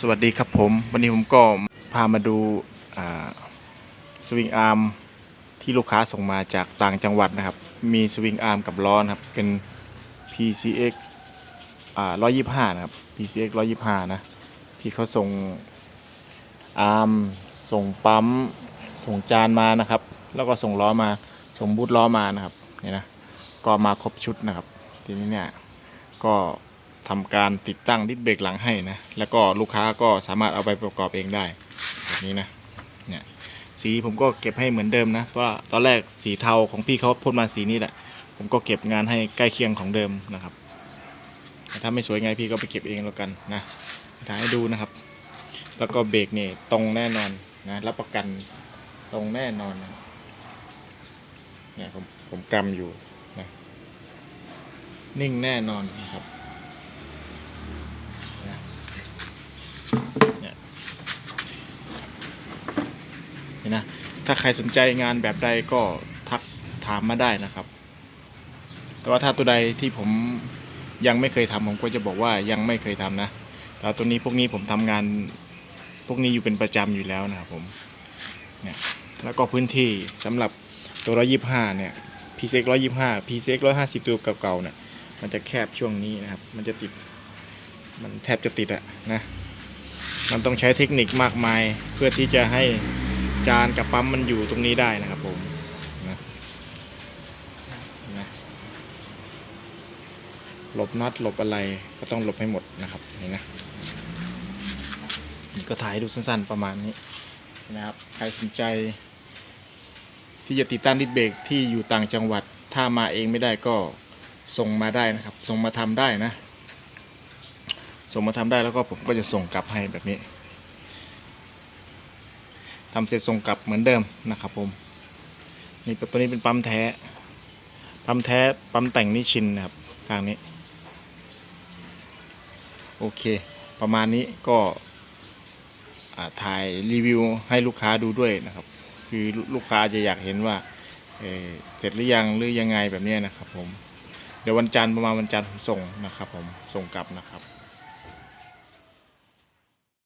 สวัสดีครับผมวันนี้ผมก็พามาดูสวิงอาร์มที่ลูกค้าส่งมาจากต่างจังหวัดนะครับ มีสวิงอาร์มกับล้อนะครับ เป็น PCX อ่า125นะครับ PCX 125นะที่เขาส่งอาร์มส่งปั๊มส่งจานมานะครับ แล้วก็ส่งล้อมาส่งบูทล้อมานะครับนี่นะก็มาครบชุดนะครับ ทีนี้เนี่ยก็ ทำการติดตั้งดิสเบรกหลังให้นะแล้วก็ลูกค้าก็สามารถเอาไปประกอบเองได้แบบนี้นะเนี่ยสีผมก็เก็บให้เหมือนเดิมนะเพราะว่าตอนแรกสีเทาของพี่เขาพ่นมาสีนี้แหละ ผมก็เก็บงานให้ใกล้เคียงของเดิมนะครับแต่ถ้าไม่สวยไงพี่ก็ไปเก็บเองแล้วกันนะถ่ายให้ดูนะครับ แล้วก็เบรกนี่ตรงแน่นอนนะรับประกันตรงแน่นอนนะเนี่ยผมผมกำอยู่นะนิ่งแน่นอนนะครับนะเนี่ยเห็ นะ ถ้าใครสนใจงานแบบใดก็ทักถามมาได้นะครับ แต่ว่าถ้าตัวใดที่ผมยังไม่เคยทำผมก็จะบอกว่ายังไม่เคยทำนะ แต่ตัวนี้พวกนี้ผมทำงานพวกนี้อยู่เป็นประจำอยู่แล้วนะครับผม เนี่ย แล้วก็พื้นที่สำหรับตัวร้อยยี่ห้าเนี่ยพีเซ็กร้อยยี่ห้าพีเซ็กร้อยห้าสิบตัวเก่าๆเนี่ยมันจะแคบช่วงนี้นะครับ มันจะติด มันแทบจะติดอะนะ มันต้องใช้เทคนิคมากมายเพื่อที่จะให้ จานกับปั๊มมันอยู่ตรงนี้ได้นะครับผมนะนะหลบน็อตหลบอะไรก็ต้องหลบให้หมดนะครับนี่นะนี่ก็ถ่ายดูสั้นๆประมาณนี้นะครับใครสนใจ ที่จะติดตั้งดิสเบรกที่อยู่ต่างจังหวัด ถ้ามาเองไม่ได้ก็ส่งมาได้นะครับส่งมาทำได้นะส่งมาทำได้แล้วก็ผมก็จะส่งกลับให้แบบนี้ ทำเสร็จส่งกลับเหมือนเดิมนะครับผมนี่ตัวนี้เป็นปั๊มแท้ ปั๊มแท้ ปั๊มแต่งนิชินนะครับทางนี้ โอเค ประมาณนี้ก็ถ่ายรีวิวให้ลูกค้าดูด้วยนะครับ คือลูกค้าจะอยากเห็นว่าเเสร็จหรือยังหรือยังไงแบบนี้นะครับผม เดี๋ยววันจันทร์ประมาณวันจันทร์ส่งนะครับผม ส่งกลับนะครับ